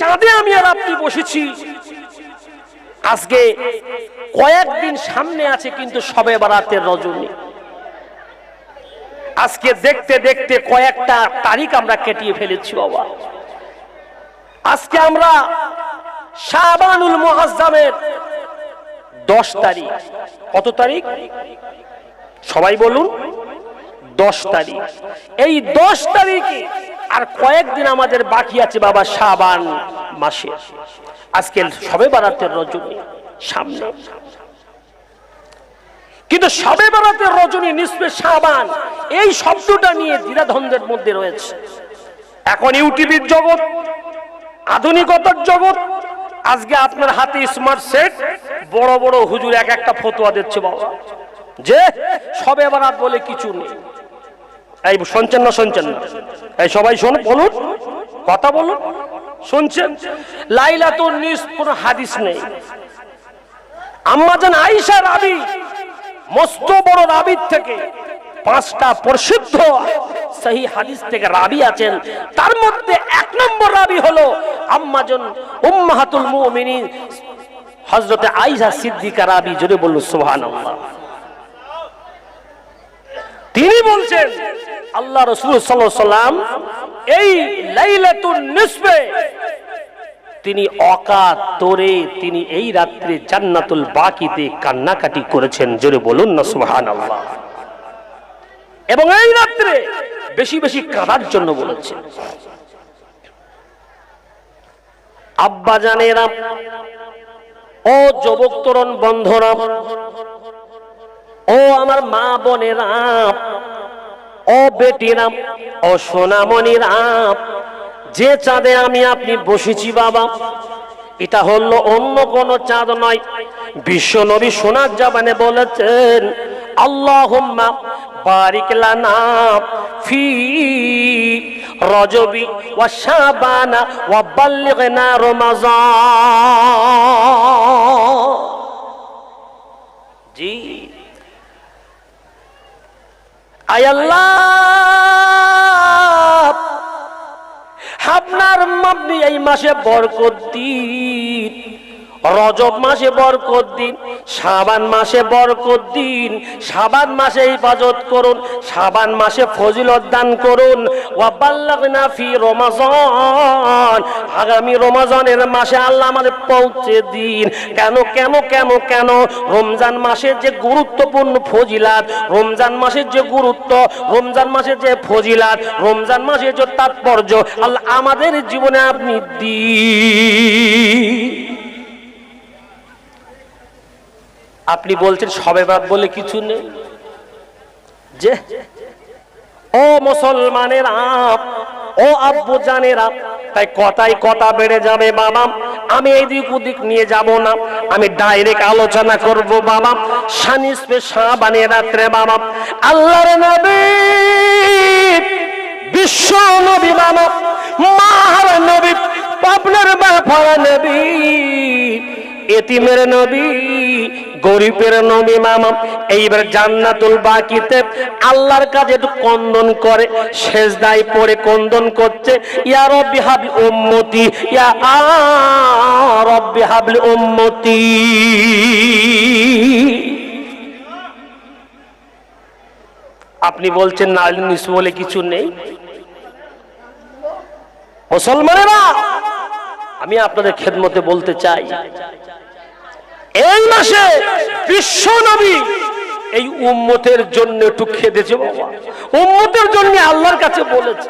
চাঁদে আমি আর আপনি বসেছি। আজকে কয়েকদিন সামনে আছে কিন্তু সবে বারাতের রজনী। আজকে দেখতে দেখতে কয়েকটা তারিখ আমরা কেটিয়ে ফেলেছি বাবা। আজকে আমরা শাবানুল মুআজ্জামের দশ তারিখ। কত তারিখ? সবাই বলুন। দশ তারিখ। এই দশ তারিখে আর কয়েকদিন আমাদের বাকি আছে বাবা সাবান মাসে। আজকে সবে বারাতের রজনী সামনে। কিন্তু সবে বারাতের রজনী নিসবে সাবান এই শব্দটা নিয়ে দ্বিধাদ্বন্দ্বের মধ্যে রয়েছে। এখন ইউটিউবের জগৎ, আধুনিকতার জগৎ, আজকে আপনার হাতে স্মার্ট সেট বড় বড় হুজুর এক একটা ফতোয়া দিচ্ছে বাবা। যে সবে বারাত বলে কিছু নেই। এই শুনছেন না শুনছেন না এই সবাই শোন, বলুন। কথা বলুন। শুনছেন? লাইলাতুন নিস, কোনো হাদিস নেই। আম্মাজান আয়েশা রাবি, মস্ত বড় রাবির থেকে পাঁচটা প্রসিদ্ধ সেই হাদিস থেকে রাবি আছেন। তার মধ্যে এক নম্বর রাবি হলো আম্মাজন উম্মাহাতুল মুমিনিন, হযরতে আয়েশা সিদ্দিকা রাবি, জোরে বলল সুবহানাল্লাহ। তিনি বলছেন, আল্লাহ রসুল সাল্লাম এই লাইলাতুন নিসবে তিনি অকাতরে তিনি এই রাত্রে জান্নাতুল বাকিতে কান্নাকাটি করেছেন, জোরে বলুন না সুহান আল্লাহ এবং এই রাত্রে বেশি বেশি কাঁদার জন্য বলেছেন। আব্বা জানেরা ও যুবক তরুণ বন্ধুরা ও আমার মা বোনেরা, ও বেটিরাম ও সোনামণিরাম যে চাঁদে আমি আপনি বসেছি বাবা, এটা হলো অন্য কোন চাঁদ নয়। বিশ্ব নবী সোনার জাবানে বলেছেন, আল্লাহুম্মা বারিক লানা ফি রজবি ওয়া শাবানা ওয়া বাল্লিগনা রমাজান। জি। আপনার মাপনি এই মাসে বরকত দিন। রজব মাসে বরকত দিন সাবান মাসে বরকত দিন সাবান মাসে ইবাদত করুন সাবান মাসে ফজিলত দান করুন। ওয়াবাল্লাগনা ফি রমাজান, আগামী রমাজানের মাসে আল্লাহ আমাদের পৌঁছে দিন। কেন কেন কেন কেন? রমজান মাসের যে গুরুত্বপূর্ণ ফজিলাত, রমজান মাসের যে গুরুত্ব, রমজান মাসের যে ফজিলাত, রমজান মাসের যে তাৎপর্য, আল্লাহ আমাদের জীবনে আপনি দিন। আপনি বলছেন সবে বাদ বলে কিছু নেই? যে, ও মুসলমানের আপ, ও আব্বু জানের আপ, তাই কথাই কথা বেড়ে যাবে বাবা। আমি এদিক ওদিক নিয়ে যাব না। আমি ডাইরেক্ট আলোচনা করব বাবা। সানিসপে সাবানে রাত্রে বাবা। আল্লাহর নবী, বিশ্ব নবী বাবা। মাহার নবী আপনার বাফার নবী, এতিমের নবী গরিবের নবী মামা, এইবার জান্নাতুল বাকিতে আল্লাহর কাছে একটু কন্দন করে শেষদায় পড়ে কন্দন করছে, ইয়া রব্বি উম্মতি, ইয়া হাবলি উম্মতি। আপনি বলছেন নারী নিস বলে কিছু নেই? মুসলমানেরা, আমি আপনাদের খেদমতে বলতে চাই এই মাসে বিশ্ব নবী এই উম্মতের জন্য একটু খেদেছে বাবা। উম্মতের জন্য আল্লাহর কাছে বলেছে।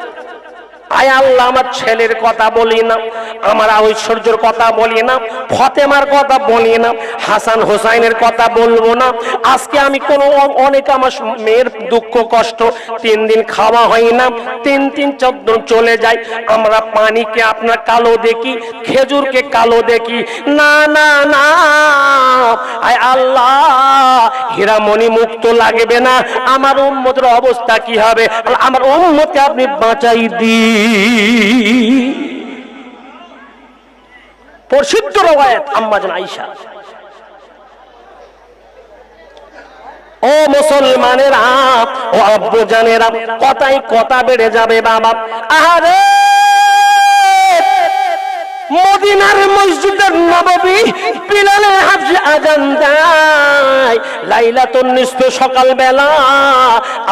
আয় আল্লাহ, আমার ছেলের কথা বলি না, আমার ঐশ্বর্যের কথা বলি না, ফতেমার কথা বলি না, হাসান হোসাইনের কথা বলব না। আজকে আমি কোনো অনেক আমার মেয়ের দুঃখ, কষ্ট, তিন দিন খাওয়া হয় না, তিন তিন চোদ্দ চলে যায়। আমরা পানিকে আপনার কালো দেখি, খেজুরকে কালো দেখি। না না না, আয় আল্লাহ, হীরামণি মুক্ত লাগবে না। আমার উম্মতের অবস্থা কি হবে? আমার উম্মতকে আপনি বাঁচাই দিন। প্রসিদ্ধ রবায়ত আম্মাজন আইসা ও মুসলমানেরা, ও আব্বু জানেরা কথাই কথা বেড়ে যাবে বাবা। আহারে! মদিনার মসজিদের নববী বিলালের হাফসে আজান দেয়। লাইলাতুন নিসফ সকাল বেলা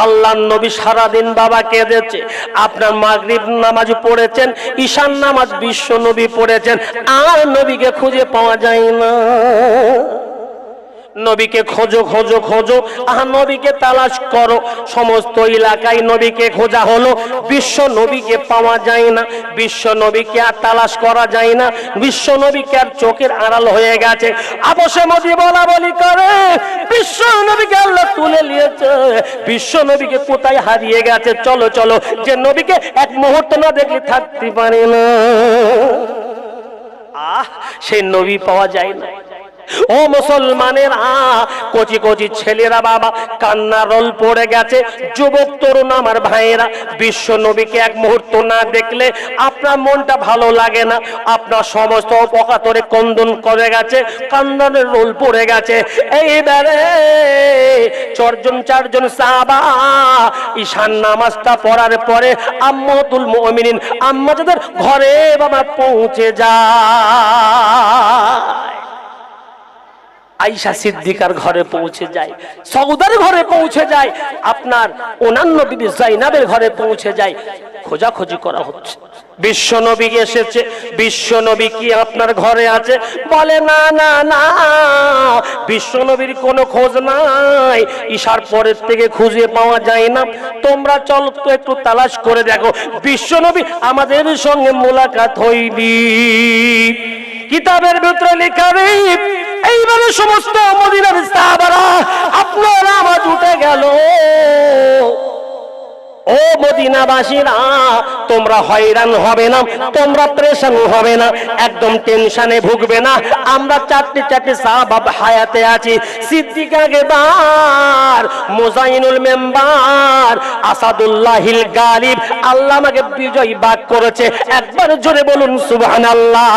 আল্লাহর নবী সারাদিন বাবা কেঁদেছে, আপনার মাগরিব নামাজ পড়েছেন, ঈশান নামাজ বিশ্ব নবী পড়েছেন, আর নবীকে খুঁজে পাওয়া যায় না। নবীকে খোঁজো খোঁজো খোঁজো। আহ, নবীকে তালাশ করো। সমস্ত এলাকায় নবীকে খোঁজা হলো। বিশ্ব নবীকে পাওয়া যায় না। বিশ্ব নবীকে আর তালাশ করা যায় না। বিশ্ব নবীকে আর চোখের আড়াল হয়ে গেছে। আবশ্যে মদি বলা বলি করে, বিশ্ব নবীকে আল্লাহ তুলে নিয়েছে। বিশ্ব নবীকে কোথায় হারিয়ে গেছে? চলো চলো। যে নবীকে এক মুহূর্ত না দেখলে থাকতে পারে না। আহ, সেই নবী পাওয়া যায় না। ও মুসলমানের কচি কচি ছেলেরা বাবা কান্না রোল পড়ে গেছে। যুবক, তরুণ আমার ভাইয়েরা, বিশ্ব নবীকে এক মুহূর্ত না দেখলে আপনার মনটা ভালো লাগে না। আপনার সমস্ত অপকাতরে কন্দন করে গেছে কান্দনের রোল পড়ে গেছে। এইবারে চারজন চারজন সাহাবা ঈশান নামাজটা পড়ার পরে আম্মতুল মুমিনিন আম্মা যাদের ঘরে বাবা পৌঁছে যায়। আইসা সিদ্দিকার ঘরে পৌঁছে যায় সৌদার ঘরে পৌঁছে যায় আপনার অন্যান্য বিবি জাইনাবের ঘরে পৌঁছে যায়। খোঁজাখুঁজি করা হচ্ছে। বিশ্ব নবী এসেছে বিশ্ব নবী কি আপনার ঘরে আছে? বলে না না না বিশ্ব নবীর কোনো খোঁজ নাই। ঈশার পরের থেকে খুঁজে পাওয়া যায় না। তোমরা চল তো একটু তালাশ করে দেখো। বিশ্ব নবী আমাদের সঙ্গে মোলাকাত হইনি কিতাবের ভিতরে লেখা নেই এইবারে সমস্ত মদিনার সাহাবারা, আপনার আওয়াজ উঠে গেল। ও মদিনাবাসীরা, তোমরা হয়রান হবে না, তোমরা প্রেশান হবে না, একদম টেনশনে ভুগবে না। আমরা চারটি চারটি সাহাবাব হায়াতে আছি। সিদ্দিকা গেবার মোজাইনুল মেম্বার, আসাদুল্লাহিল গালিব, আল্লাহ আমাকে বিজয় বাক করেছে। একবার জোরে বলুন, সুবহানাল্লাহ।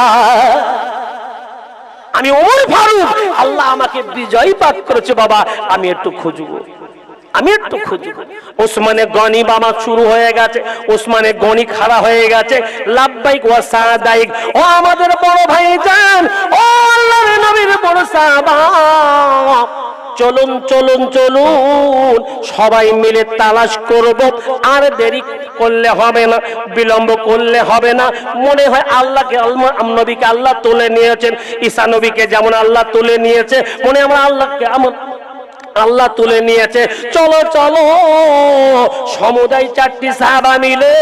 আমি ওমর ফারুক। আল্লাহ আমাকে বিজয় পাক করেছে বাবা। আমি একটু খুঁজবো। আমি একটু খুঁজি ওসমানে গনি বাবা শুরু হয়ে গেছে। ওসমানে গনি খাড়া হয়ে গেছে। লাভবাইক ও সাদাইক। ও আমাদের বড় ভাই যান ও আল্লাহর নবীর বড় সাহাবা। চলুন চলুন চলুন। সবাই মিলে তালাশ করব। আর দেরি করলে হবে না, বিলম্ব করলে হবে না। মনে হয় আল্লাহকে, আল্লাহ নবীকে আল্লাহ তুলে নিয়েছেন। ঈসা নবীকে যেমন আল্লাহ তুলে নিয়েছে, মনে আমরা আল্লাহকে আমার আল্লাহ তুলে নিয়েছে। চলো চলো। সমুদায় চারটি সাহাবা মিলে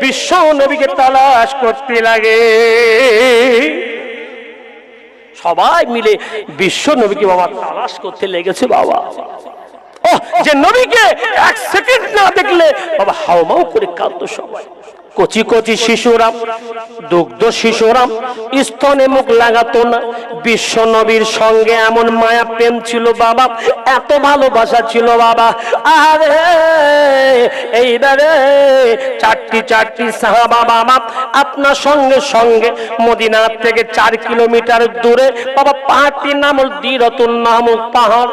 বিশ্ব নবীকে তালাশ করতে লাগে। সবাই মিলে বিশ্ব নবীকে বাবা তালাশ করতে লেগেছে বাবা। যে নবীকে এক সেকেন্ড না দেখলে বাবা হাওমাও করে কাঁদতো সবাই। কচি কচি শিশুরাম, দুগ্ধ শিশুরাম, স্তনে মুখ লাগাতো না বিশ্ব নবীর সঙ্গে এমন মায়া প্রেম ছিল বাবা, এত ভালোবাসা ছিল বাবা। আরে, এইবারে চারটি চারটি সাহাবা বাবা, আপনার সঙ্গে সঙ্গে মদিনার থেকে চার কিলোমিটার দূরে, বাবা পাহাড়টির নাম হল দিরতুন নামক পাহাড়।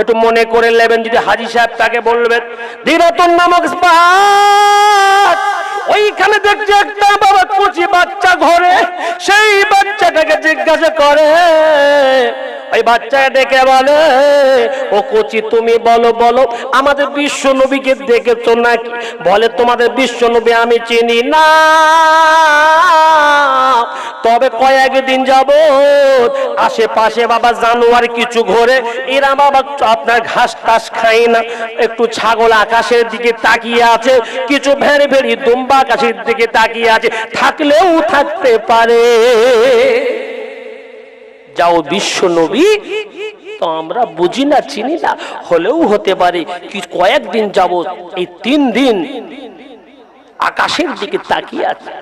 একটু মনে করে নেবেন, যদি হাজি সাহেব তাকে বলবেন, দিরতুন নামক পাহাড়। ওইখানে দেখছে একটা বাবা কুচি বাচ্চা ঘরে, সেই বাচ্চাটাকে জিজ্ঞাসা করে, ওই বাচ্চাটা ডেকে বলে, ও কচি, তুমি বলো বলো, আমাদের বিশ্ব নবীকে দেখেছ নাকি? বলে, তোমাদের বিশ্ব নবী আমি চিনি না। তবে কয়েকদিন যাব আশেপাশে বাবা জানোয়ার কিছু ঘরে, এরা বাবা আপনার ঘাস টাস খাই না। একটু ছাগল আকাশের দিকে তাকিয়ে আছে, কিছু ভেড়ে ভেড়ি দুম্বা আকাশের দিকে তাকিয়ে আছে, থাকলেও থাকতে পারে। যাও বিশ্ব নবী, তো আমরা বুঝি না, চিনি না, হলেও হতে পারে কি কয়েকদিন যাব এই তিন দিন আকাশের দিকে তাকিয়ে আছে।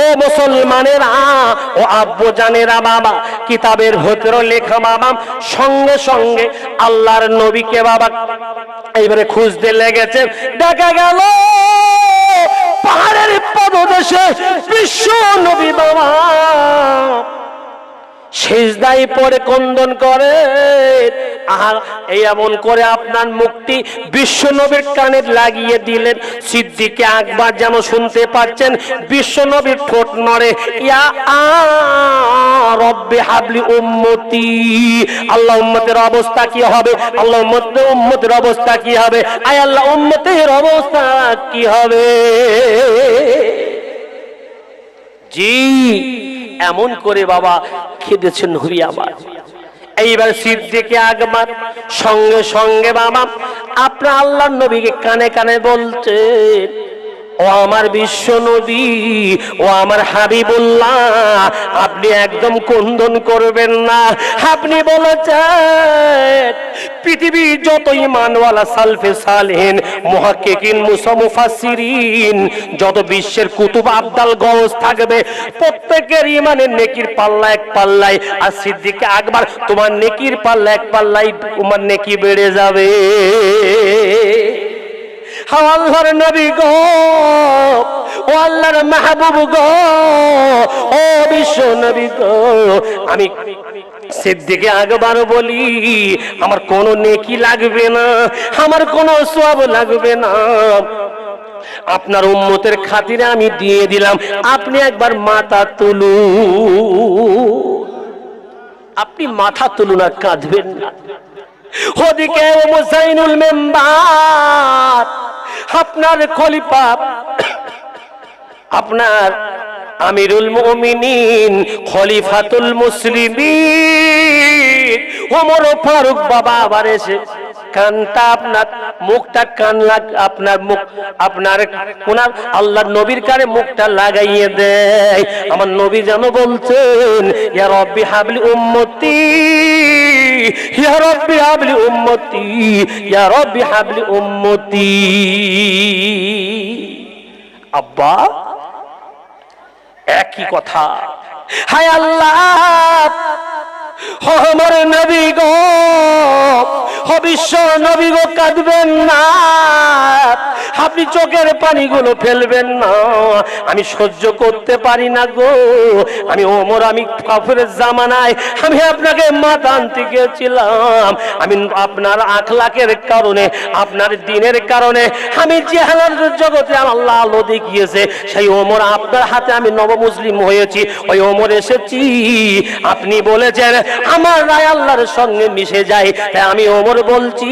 ও মুসলমানেরা, ও আব্বু জানেরা বাবা, কিতাবের ভেতরে লেখা বাবা, সঙ্গে সঙ্গে আল্লাহর নবীকে বাবা, এইবারে খুঁজতে লেগেছে, দেখা গেল। পদদেশে বিশ্ব নবী বাবা। সেজদাই পরে কন্দন করে। আর এই এমন করে আপনার মুক্তি বিশ্ব নবীর কানে লাগিয়ে দিলেন। সিদ্দিকে আকবার যেন শুনতে পাচ্ছেন, বিশ্ব নবীর ঠোঁট নড়ে, ইয়া রব্বে হাবলি উম্মতি। আল্লাহ উম্মতের অবস্থা কি হবে? আল্লাহ উম্মতের উম্মতের অবস্থা কি হবে? আয় আল্লাহ, উম্মতের অবস্থা কি হবে? জি, এমন করে বাবা খেদেছেন নবী আমার এইবার সিদ্দিকে আগমান, সঙ্গে সঙ্গে বাবা, আপনার আল্লাহ নবীকে কানে কানে বলছেন ও আমার বিশ্ব নবী, ও আমার হাবিবুল্লাহ, আপনি একদম কন্দন করবেন না। আপনি বলেছেন, পৃথিবীর যত ইমানওয়ালা, সালফে সালেন মুহাক্কিকিন মুসামুফাসসিরিন যত বিশ্বের কুতুব আবদাল গজ থাকবে, প্রত্যেকের ইমানের নেকির পাল্লা এক পাল্লায়, আর সিদ্দিকে আকবার, তোমার নেকির পাল্লা এক পাল্লাই তোমার নেকি বেড়ে যাবে। আল্লাহর নবী গো, ও আল্লাহর মাহবুব গো, ও বিশ্ব নবী গো। আমি সিদ্দিকে আগবার বলি, আমার কোনো নেকি লাগবে না, আমার কোনো সব লাগবে না। আপনার উম্মতের খাতিরে আমি দিয়ে দিলাম, আপনি একবার মাথা তুলু। আপনি মাথা তুলুন আর কাঁদবেন না। ওদিকে মেম্বার আপনার খলিফা আপনার আমিরুল মুমিনিন খলিফাতুল মুসলিমিন ওমর ফারুক বাবা আবার এসে কানটা আপনার মুখটা কান লাগ আপনার মুখ, আপনার কোনার আল্লাহর নবীর কানে মুখটা লাগাইয়ে দেয়। আমার নবী যেন বলছেন, ইয়া রব্বি হাবলি উম্মতি, ইয়া রব্বি হাবলি উম্মতি, ইয়া রব্বি হাবলি উম্মতি। আব্বা, একই কথা। হায় আল্লাহ আমার নবী গো অবিশ্ব নবী গো, কাঁদবেন না। আপনি চোখের পানিগুলো ফেলবেন না। আমি সহ্য করতে পারি না গো। আমি ওমর, আমি কাফের জামানায়, আমি আপনাকে মাথা গেছিলাম আমি আপনার আখলাকের কারণে, আপনার দিনের কারণে, আমি জেহালার জগতে আমার আল্লাহ আলো দেখিয়েছে। সেই ওমর, আপনার হাতে আমি নব মুসলিম হয়েছি। ওই ওমর এসেছি। আপনি বলেছেন আমার রায় আল্লাহর সঙ্গে মিশে যায়। তাই আমি ওমর বলছি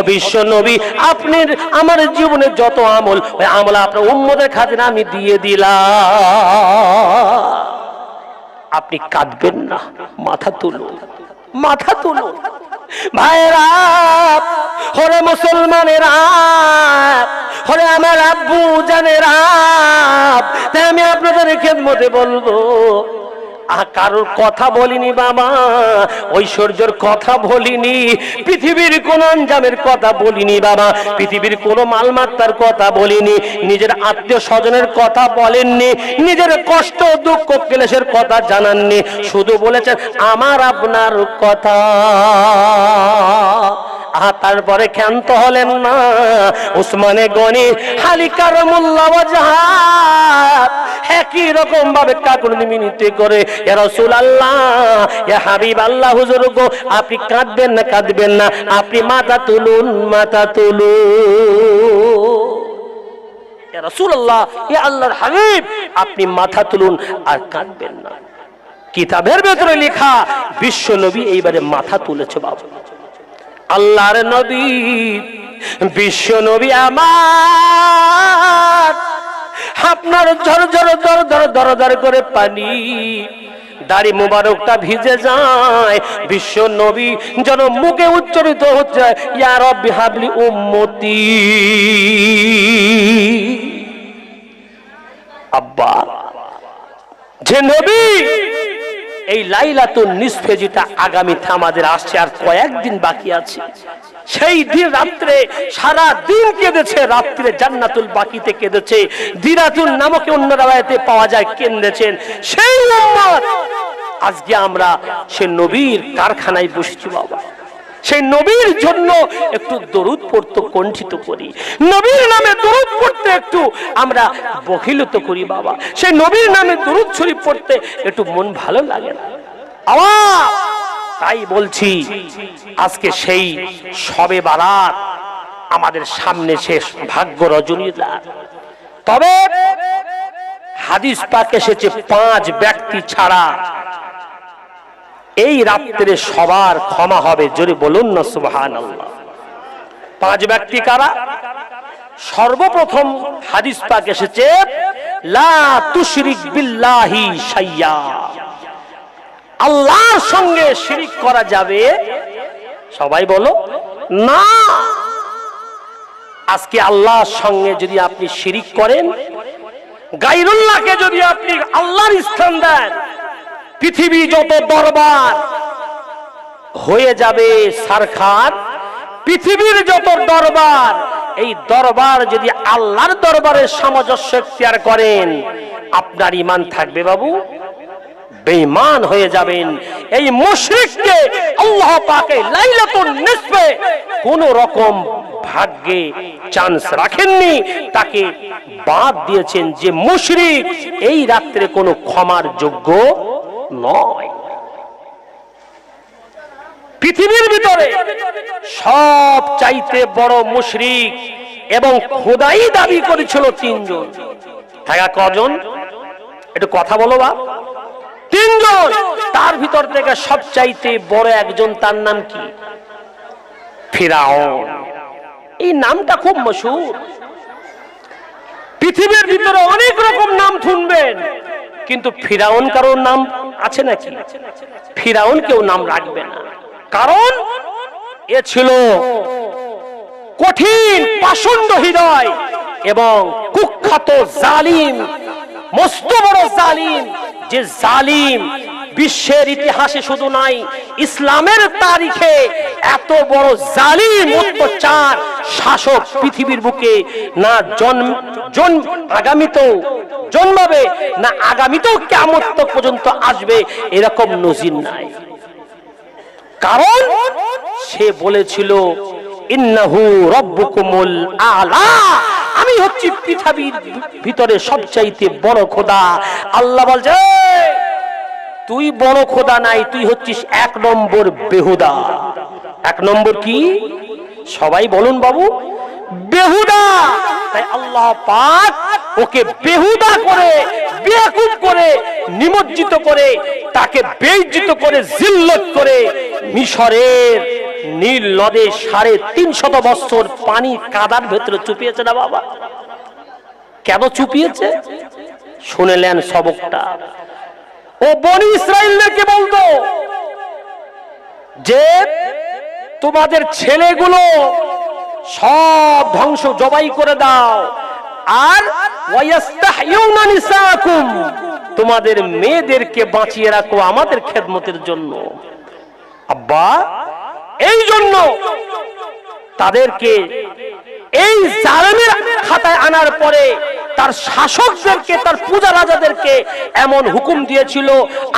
অবিশ্ব নবী আপনি আমার জীবনে যত আমল, ওই আমল আপনার উম্মদের খাতিরে আমি দিয়ে দিলাম। আপনি কাঁদবেন না, মাথা তুলুন মাথা তুলুন ভাইরা হরে মুসলমানেরা, হরে আমার আব্বু জানেরা আমি আপনাদের খেদমতে বলব কারোর কথা বলিনি বাবা, ঐশ্বর্যের কথা বলিনি, পৃথিবীর কোন অঞ্জামের কথা বলিনি বাবা, পৃথিবীর কোন মালমাত্তার কথা বলিনি, নিজের আত্মীয় স্বজনের কথা বলেননি, নিজের কষ্ট দুঃখ ক্লেশের কথা জানাননি, শুধু বলেছেন, আমার আপনার কথা। আহা, তারপরে ক্ষান্ত হলেন না। উসমানে গনি হালিকার মোল্লা ওয়াজাহাত একই রকম ভাবে কাকুর মিনিতে করে, ইয়া রাসূলুল্লাহ, ইয়া হাবিব আল্লাহ হুজুর গো, আপনি কাঁদবেন না কাঁদবেন না, আপনি মাথা তুলুন মাথা তুলুন। রাসূলুল্লাহ, ইয়া আল্লাহর হাবিব, আপনি মাথা তুলুন আর কাঁদবেন না। কিতাবের ভেতরে লেখা, বিশ্ব নবী এইবারে মাথা তুলেছে বাবা। আল্লাহর নবী, বিশ্ব নবী আমার। আপনার ঝর ঝর দর দর দর দর করে পানি, দাড়ি মুবারকটা ভিজে যায়। বিশ্ব নবী যেন মুখে উচ্চারিত হচ্ছে ইয়ার রব্বি হাবলি উম্মতি। আব্বা, যে নবী এই লাইলাতুন নিসফে যেটা আগামীতে আমাদের আসছে আর কয়েকদিন বাকি আছে, সেই দিন রাত্রে সারা দিন কেঁদেছে, রাত্রে জান্নাতুল বাকিতে কেঁদেছে দিরাতুল নামকে অন্য রায়তে পাওয়া যায় কেঁদেছেন সেই আজকে আমরা সে নবীর কারখানায় বসেছি, বাবা। সেই নবীর জন্য একটু দরুদ পড়তে, কণ্ঠিত করি। নবীর নামে দরুদ পড়তে একটু আমরা বহিলত করি, বাবা। সেই নবীর নামে দরুদ শরীফ পড়তে একটু মন ভালো লাগে না। আবার তাই বলছি, আজকে সেই সবে বারাত আমাদের সামনে শেষ ভাগ্য রজনীর রাত তবে হাদিস পাক এসেছে, পাঁচ ব্যক্তি ছাড়া এই রাত্রে সবার ক্ষমা হবে জোরে বলুন না সুবহান পাঁচ ব্যক্তি কারা? সর্বপ্রথম হাদিস পাক এসেছে, লা তুশরিক বিল্লাহি শাইয়া। আল্লাহর সঙ্গে শিরিক করা যাবে, সবাই বলো, না। আজকে আল্লাহর সঙ্গে যদি আপনি শিরিক করেন, গাইরুল্লাহকে যদি আপনি আল্লাহর স্থান দেন পৃথিবী যত দরবার হয়ে যাবে সারখান পৃথিবীর যত দরবার, এই দরবার যদি আল্লাহর দরবারের সামঞ্জস্য এখতিয়ার করেন, আপনার ইমান থাকবে বাবু। বেঈমান হয়ে যাবেন। এই মুশরিককে আল্লাহ পাকে লাইলাতুন নিসফে কোন রকম ভাগ্যে চান্স রাখেননি। তাকে বাদ দিয়েছেন যে মুশরিক, এই রাত্রে কোনো ক্ষমার যোগ্য নয়। পৃথিবীর ভিতরে সব চাইতে বড় মুশরিক এবং খোদাই দাবি করেছিল তিনজন। থাকা কজন? একটু কথা বলো বা। তিনজন। তার ভিতর থেকে সব চাইতে বড় একজন তার নাম কি? ফিরাউন। এই নামটা খুব মশুর। পৃথিবীর ভিতরে অনেক রকম নাম শুনবেন। কিন্তু ফিরাউন কারোর নাম আছে নাকি? ফিরাউন কেউ নাম রাখবে না। কারণ এ ছিল কঠিন পাষণ্ড হৃদয় এবং কুখ্যাত জালিম, মস্ত বড় জালিম, যে জালিম বিশ্বের ইতিহাসে শুধু নাই, ইসলামের তারিখে এত বড় জালিম অত্যাচার শাসক পৃথিবীর বুকে না জন্ম জন্ম আগামীতেও জন্মাবে না আগামীতেও কেমন পর্যন্ত আসবে এরকম নজির নাই। কারণ সে বলেছিল আলা। আমি হচ্ছি পৃথিবীর ভিতরে সবচাইতে বড় খোদা। আল্লাহ বলছে "এই, তুই বড় খোদা নাই তুই হচ্ছিস এক নম্বর বেহুদা। এক নম্বর কি? সবাই বলুন বাবু, বেহুদা! তাই আল্লাহ পাক ওকে বেহুদা করে, বেয়াকুব করে, নিমজ্জিত করে, তাকে বেইজ্জিত করে, জিল্লত করে মিশরের নীল নদে সাড়ে তিনশত বছর পানি কাদার ভেতরে চুপিয়েছে না বাবা? কেন চুপিয়েছে? শুনেলেন সবকটা। ও বনি ইসরায়েলকে বলতো যে তোমাদের ছেলেগুলো সব ধ্বংস জবাই করে দাও। আর তোমাদের মেয়েদেরকে বাঁচিয়ে রাখো আমাদের খেদমতের জন্য। আব্বা, এই জন্য তাদেরকে এই জালেমের খাতায় আনার পরে তার শাসকদেরকে, তার পূজা রাজাদেরকে এমন হুকুম দিয়েছিল,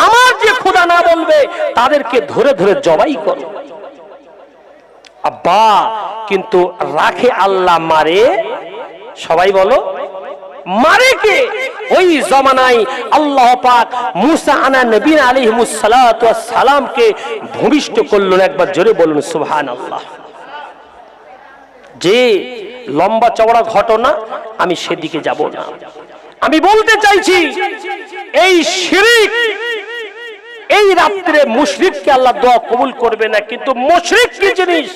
আমার যে খোদা না বলবে, তাদেরকে ধরে ধরে জবাই করো। আব্বা, কিন্তু রাখে আল্লাহ মারে, সবাই বলো, মারে কে? ওই জমানায় আল্লাহ পাক মুসা আনা নবীন সালামকে ভূমিষ্ঠ করলেন, একবার জোরে বলুন, সুবহানাল্লাহ। যে লম্বা চওড়া ঘটনা, আমি সেদিকে যাব না। আমি বলতে চাইছি, এই শিরিক এই রাত্রে মুশরিককে আল্লাহ দোয়া কবুল করবে না, কিন্তু মুশরিক কি জিনিস?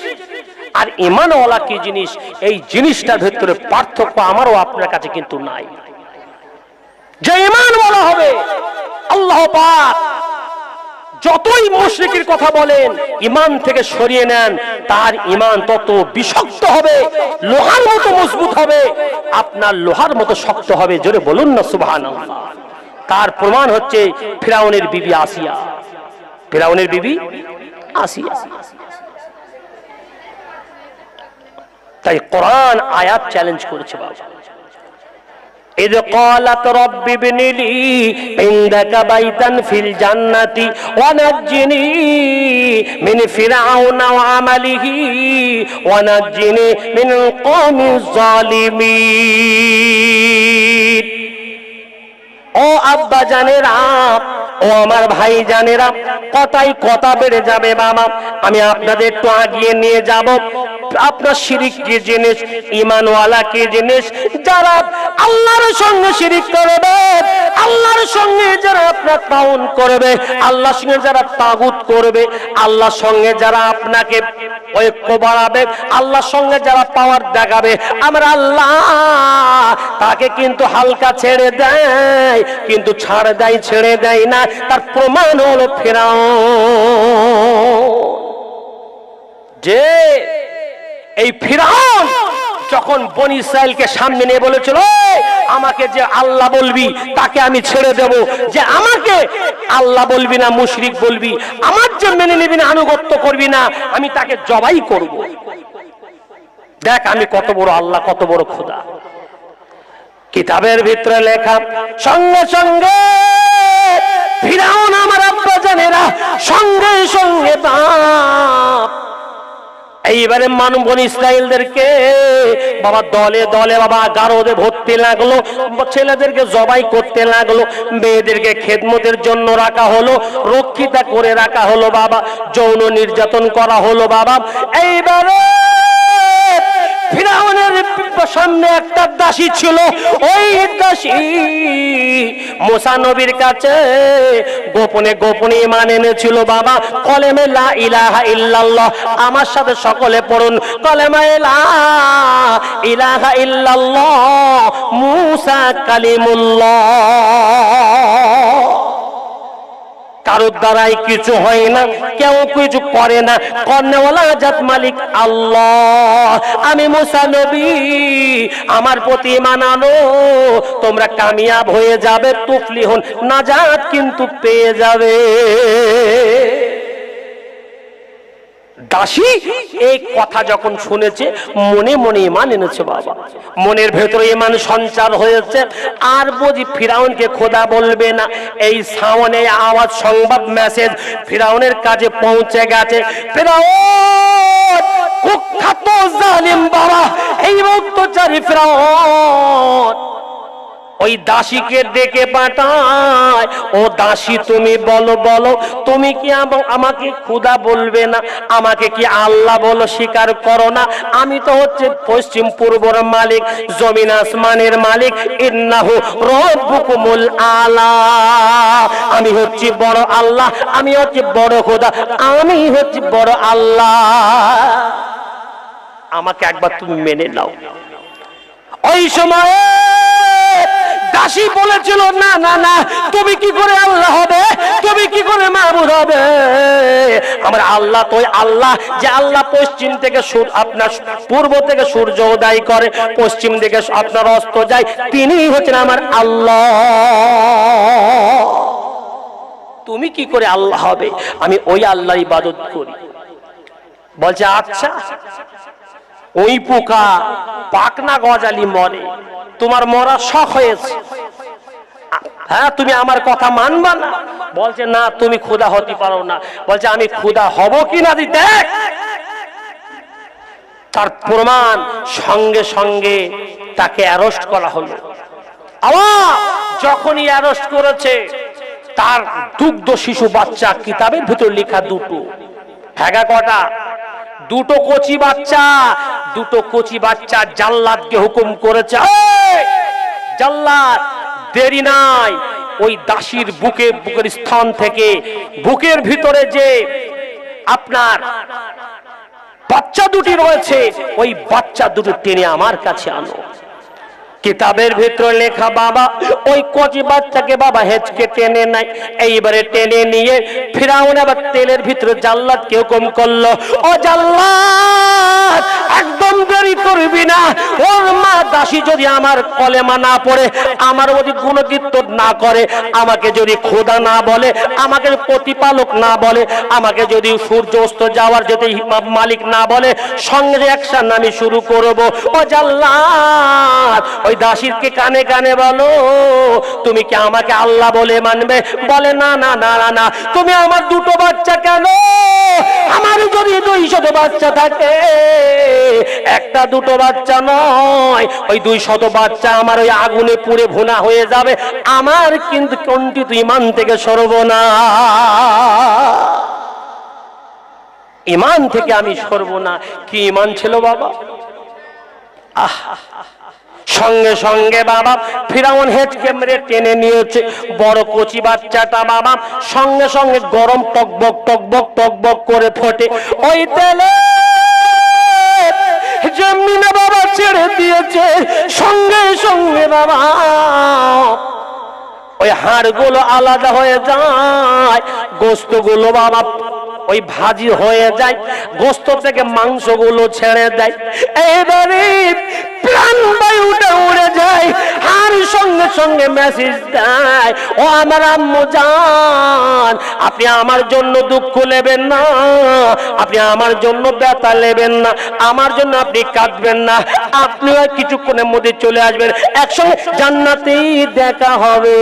আর ইমানওয়ালা কি জিনিস? এই জিনিসটার ভেতরে পার্থক্য আমারও আপনার কাছে কিন্তু নাই। যে ইমান বলা হবে, আল্লাহ পাক যতই মুশরিকের কথা বলেন ইমান থেকে সরিয়ে নেন, তার ইমান তত বিষাক্ত হবে, লোহার মতো মজবুত হবে, আপনার লোহার মতো শক্ত হবে, জোরে বলুন না সুবহানাল্লাহ। তার প্রমাণ হচ্ছে ফিরাউনের বিবি আসিয়া ফিরাউনের বিবি আসিয়া তাই কোরআন আয়াত চ্যালেঞ্জ করেছে বাবা إذ قالت رب ابن لي عندك بيتا في الجنة ونجني من فرعون وعمله ونجني من القوم الظالمين আব্বা জানেরা ও আমার ভাই জানে জানেরা কথাই কথা বেড়ে যাবে বাবা, আমি আপনাদের একটু আগিয়ে নিয়ে যাব। আপনার শিরিক কি জিনিস? ইমানওয়ালা কি জিনিস? যারা আল্লাহর সঙ্গে শিরিক করবে, আল্লাহর সঙ্গে যারা আপনার তাউন করবে, আল্লাহর সঙ্গে যারা তাগুত করবে, আল্লাহর সঙ্গে যারা আপনাকে ঐক্য বাড়াবে, আল্লাহর সঙ্গে যারা পাওয়ার দেখাবে, আমরা আল্লাহ তাকে কিন্তু হালকা ছেড়ে দেয়, কিন্তু ছাড় দেয়, ছেড়ে দেয় না। তার প্রমাণ হলো ফেরাও যে এই ফিরাউন যখন বনি ইসরায়েলকে সামনে নিয়ে বলেছিল আমাকে যে আল্লাহ বলবি, তাকে আমি ছেড়ে দেব। যে আমাকে আল্লাহ বলবি না, মুশরিক বলবি, আমার যে মেনে নিবি না, আনুগত্য করবি না, আমি তাকে জবাই করব। দেখ, আমি কত বড় আল্লাহ, কত বড় খোদা। কিতাবের ভিতরে লেখা, সঙ্গে সঙ্গে ফিরাউন আমার আব্বা জানেরা সঙ্গে সঙ্গে বাপ এইবারে মানবন ইসরায়েলদেরকে বাবা দলে দলে বাবা গারদে ভর্তি লাগল, ছেলেদেরকে জবাই করতে লাগল, মেয়েদেরকে খেদমতের জন্য রাখা হলো, রক্ষিতা করে রাখা হলো বাবা, যৌন নির্যাতন করা হলো বাবা। এইবারে সামনে একটা দাসী ছিল। ওই দাসী মোসা নবীর কাছে গোপনে গোপনে ইমান এনেছিল, বাবা, কলেমে লা ইলাহা ইল্লাল্লাহ, আমার সাথে সকলে পড়ুন। কলেমে লা ইলাহা ইল্লাল্লাহ, মুসা কালিমুল্লাহ। কারোর দ্বারাই কিছু হয় না, কেউ কিছু করে না। কর্নেওয়ালা আজাদ মালিক আল্লাহ। আমি মুসা আমার প্রতি মানানো তোমরা কামিয়াব হয়ে যাবে, তুফলি হন, নাজাত কিন্তু পেয়ে যাবে। দাসী, এই কথা যখন শুনেছে, মনে মনে ইমান এনেছে বাবা। মনের ভেতরে ইমান সঞ্চার হয়েছে। আর বুঝি ফিরাউনকে খোদা বলবে না। এই সাওনে আওয়াজ, সংবাদ মেসেজ ফিরাউনের কাছে পৌঁছে গেছে। ফিরাউন, কুখ্যাত জালিম বাবা, এই রক্তচারী ফিরাউন। ওই দাসীকে ডেকে পাঠায়। ও দাসী, তুমি বলো বলো, তুমি কি আম- আমাকে খুদা বলবে না? আমাকে কি আল্লাহ বলো স্বীকার করো না? আমি তো হচ্ছে পশ্চিম পূর্বর মালিক, জমিন আসমানের মালিক। ইন্নাহু রব্বুকুমুল আলা। আমি হচ্ছি বড় আল্লাহ, আমি হচ্ছি বড় খোদা, আমি হচ্ছি বড় আল্লাহ। আমাকে একবার তুমি মেনে নাও। ওই সময় দাসী বলেছিল, না না না, তুমি কি করে আল্লাহ হবে? তুমি কি করে মাহবুদ হবে? আমার আল্লাহ তো আল্লাহ যে আল্লাহ পশ্চিম থেকে সূর- আপনার পূর্ব থেকে সূর্য উদয় করে, পশ্চিম থেকে আপনার অস্ত যায় তিনি হচ্ছেন আমার আল্লাহ। তুমি কি করে আল্লাহ হবে? আমি ওই আল্লাহ ইবাদত করি। বলছে আচ্ছা। ওই পোকা পাকনা গজালি মরে। তোমার মরা শখ হয়েছে। হ্যাঁ তুমি আমার কথা মানবা না? বলছে, না, তুমি খুদা হতে পারো না। বলছে, আমি খুদা হব কি না দেখ। তার প্রমাণ সঙ্গে সঙ্গে তাকে অ্যারেস্ট করা হলো। আবার যখনই অ্যারেস্ট করেছে, তার দুগ্ধ শিশু বাচ্চা কিতাবের ভিতর লেখা দুটো। হ্যাগা কটা? দুটো কচি বাচ্চা দুটো কচি বাচ্চা জাল্লাদকে হুকুম করেছে জাল্লাদ, দেরি নাই। ওই দাসীর বুকে, বুকের স্থান থেকে, বুকের ভিতরে যে আপনার বাচ্চা দুটি রয়েছে, ওই বাচ্চা দুটো টেনে আমার কাছে আনো। কিতাবের ভিতরে লেখা, বাবা, ওই কচি বাচ্চাকে বাবা হেঁচকে টেনে নাই। এইবারে টেনে নিয়ে ফিরাউন আবার তেলের ভিতরে জাল্লাদ কেউ কম করল। ও জাল্লাদ, একদম দেরি করবি না। ওর মা দাসী যদি আমার কলেমা না পড়ে, আমার যদি গুণকীর্তন না করে, আমাকে যদি খোদা না বলে, আমাকে প্রতিপালক না বলে, আমাকে যদি সূর্য অস্ত যাওয়ার যেতে মালিক না বলে, সঙ্গে অ্যাকশন আমি শুরু করব। ও জাল্লাদ ওই দাসীকে কানে কানে বলো, তুমি কি আমাকে আল্লাহ বলে মানবে? বলে, না না না না না। তুমি আমার দুটো বাচ্চা কেন? আমার যদি দুই শত বাচ্চা থাকে, একটা দুটো বাচ্চা নয়, ওই দুই শত বাচ্চা আমার ওই আগুনে পুড়ে ভুনা হয়ে যাবে। আমার কিন্তু কোনটি তুই ইমান থেকে সরব না? ইমান থেকে আমি সরব না। কি ইমান ছিল বাবা? আহ সঙ্গে সঙ্গে বাবা ফিরাউন হেঁচকে মেরে টেনে নিয়েছে। বড় কচি বাচ্চাটা বাবা সঙ্গে সঙ্গে গরম টকবক টকবক টকবক করে ফোটে। ওই তেলে যেমনি না বাবা ছেড়ে দিয়েছে। সঙ্গে সঙ্গে বাবা ওই হাড়গুলো আলাদা হয়ে যায়। গোস্তগুলো বাবা ওই ভাজি হয়ে যায়, গোস্ত থেকে মাংসগুলো ছেড়ে দেয়। এবারে প্রাণ উড়ে যায়, আর সঙ্গে সঙ্গে মেসেজ দেয়, ও আমার আম্মু আপনি আমার জন্য দুঃখ নেবেন না, আপনি আমার জন্য ব্যথা নেবেন না, আমার জন্য আপনি কাঁদবেন না আপনি আর কিছুক্ষণের মধ্যে চলে আসবেন, একসঙ্গে জান্নাতেই দেখা হবে।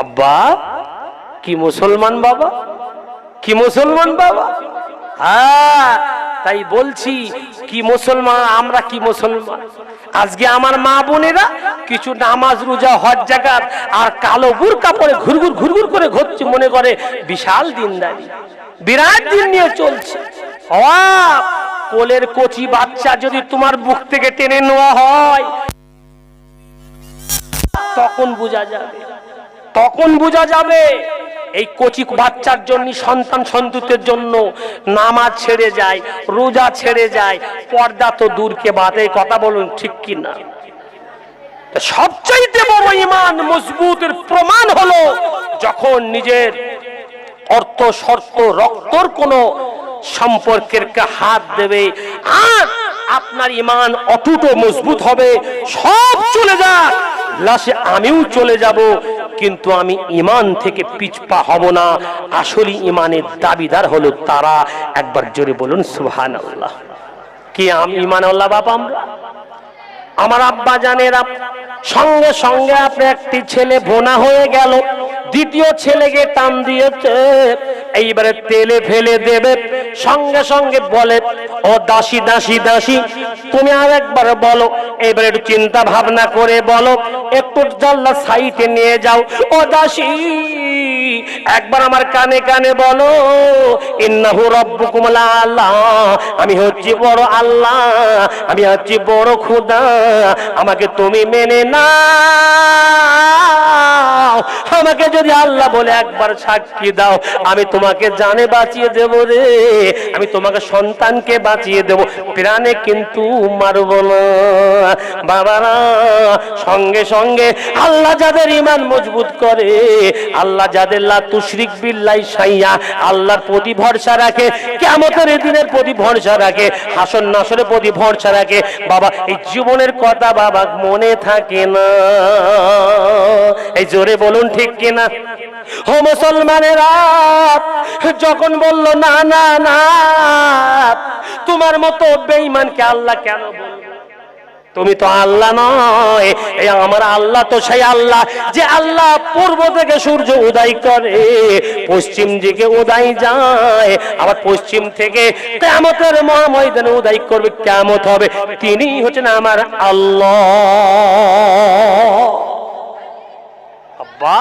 আব্বা কি মুসলমান বাবা? কি মুসলমান বাবা? হ্যাঁ তাই বলছি, কি মুসলমান, আমরা কি মুসলমান? আজকে আমার মা বোনেরা কিছু নামাজ, রোজা, হজ জাগাত আর কালো বুরকা পরে ঘুরঘুর ঘুরঘুর করে ঘুরছে, মনে করে বিশাল দিন দিনদারি বিরাট দিন নিয়ে চলছে। অবাক! কোলের কচি বাচ্চা যদি তোমার বুক থেকে টেনে নেওয়া হয়, তখন বোঝা যাবে। তখন বোঝা যাবে। এই কচি বাচ্চার জন্য, সন্তান সন্ততির জন্য নামাজ ছেড়ে যায়, রোজা ছেড়ে যায়, পর্দা তো দূরকে বাদে কথা বলুন ঠিক কি না সবচাইতে বড় ইমান মজবুতের প্রমাণ হলো যখন নিজের অর্থ, শর্ত, রক্তর কোনো সম্পর্কের হাত দেবে, আর আপনার ইমান অটুট মজবুত হবে, সব চলে যাক। লাশে আমিও চলে যাব, কিন্তু আমি ইমান থেকে পিছপা হব না। আসলে ইমানের দাবিদার হলো তারা। একবার জোরে বলুন সুহান আল্লাহ কি আমি ইমান আল্লাহ বাবা আমরা? আমার আব্বা জানেরা, সঙ্গে সঙ্গে আপনি একটি ছেলে ভোনা হয়ে গেল। দ্বিতীয় ছেলেকে টান দিয়েছে। এইবারে তেলে ফেলে দেবে। সঙ্গে সঙ্গে বলে, ও দাসী দাসী দাসী তুমি আর একবার বলো, এবারে একটু চিন্তা ভাবনা করে বলো, একটু জানলা সাইটে নিয়ে যাও। ও দাসী একবার আমার কানে কানে বলো, ইন্নাহু রব্বুকুম আল্লাহ, আমি হচ্ছি বড় আল্লাহ, আমি হচ্ছি বড় খুদা, আমাকে তুমি মেনে না আমাকে যদি আল্লাহ বলে একবার সাক্ষী দাও, আমি তোমাকে জানে বাঁচিয়ে দেব রে, আমি তোমাকে সন্তানকে বাঁচিয়ে দেব। প্রাণে কিন্তু মারব না বাবারা, সঙ্গে সঙ্গে আল্লাহ যাদের ইমান মজবুত করে, আল্লাহ যাদের লা তুশরিক বিল্লাই সাইয়া আল্লাহর প্রতি ভরসা রাখে কেমতের দিনের প্রতি ভরসা রাখে, হাসন নাসরের প্রতি ভরসা রাখে, বাবা, এই জীবনের কথা বাবা মনে থাকে না। এই জোরে বলুন ঠিক কিনা? ও মুসলমানেরা, যখন বলল, না না না তোমার মতো বেঈমানকে আল্লাহ কেন বলবে? তুমি তো আল্লাহ নয়, এই আমার আল্লাহ তো সেই আল্লাহ যে আল্লাহ পূর্ব থেকে সূর্য উদয় করে, পশ্চিম দিকে উদয় যায়, আবার পশ্চিম থেকে কেমতের মহাময়দানে উদয় করবে কেমত হবে। তিনি হচ্ছেন আমার আল্লাহ। আব্বা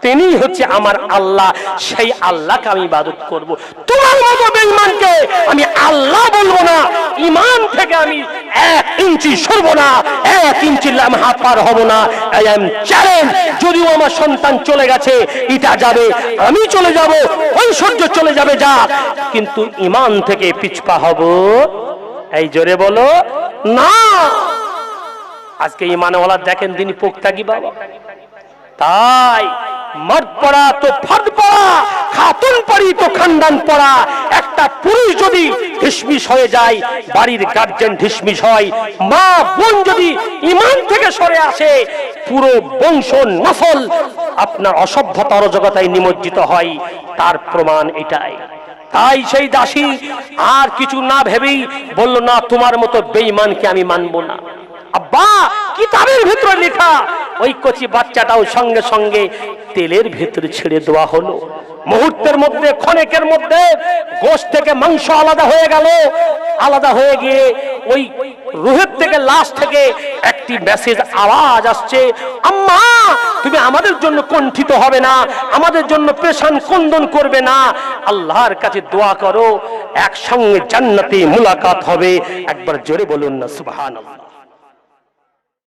তিনি হচ্ছে আমার আল্লাহ। সেই আল্লাহকে আমি ইবাদত করব। তোমার মতো বেঈমানকে আমি আল্লাহ বলব না। ইমান থেকে আমি এক ইঞ্চি সরবো না। এক ইঞ্চি লাম হাত পার হব না। আই এম চ্যালেঞ্জ যদিও আমার সন্তান চলে গেছে, এটা যাবে। আমি চলে যাব, ঐশ্বর্য চলে যাবে, যা। কিন্তু ইমান থেকে পিছপা হব। এই জোরে বলো, না। আজকে ইমানওয়ালা দেখেন, তিনি পোক্তাগি বাবা? তাই। মর্দ পড়া তো ফর্দ পড়া, খাতুন পড়ি তো খানদান পড়া। একটা পুরুষ যদি ঢিসমিস হয়ে যায়, বাড়ির গার্জেন ঢিসমিস হয়, মা বোন যদি ইমান থেকে সরে আসে, পুরো বংশ নসল আপনার অসভ্যতা অরাজকতায় নিমজ্জিত হয়। তার প্রমাণ এটাই। তাই সেই দাসী আর কিছু না ভেবেই বলল, না, তোমার মতো বেঈমানকে আমি মানবো না। আব্বা, কিতাবের ভিতরে লেখা। ওই কচি বাচ্চাটাও সঙ্গে সঙ্গে তেলের ভেতরে ছেড়ে দেওয়া হলো। মুহূর্তের মধ্যে, ক্ষণেকের মধ্যে গোশ থেকে মাংস আলাদা হয়ে গেল। আলাদা হয়ে গিয়ে ওই রুহের থেকে, লাশ থেকে একটি মেসেজ আওয়াজ আসছে, আম্মা, তুমি আমাদের জন্য কণ্ঠিত হবে না, আমাদের জন্য পেশান কন্দন করবে না। আল্লাহর কাছে দোয়া করো, একসঙ্গে জান্নাতে মুলাকাত হবে। একবার জোরে বলুন না, সুবহানাল্লাহ।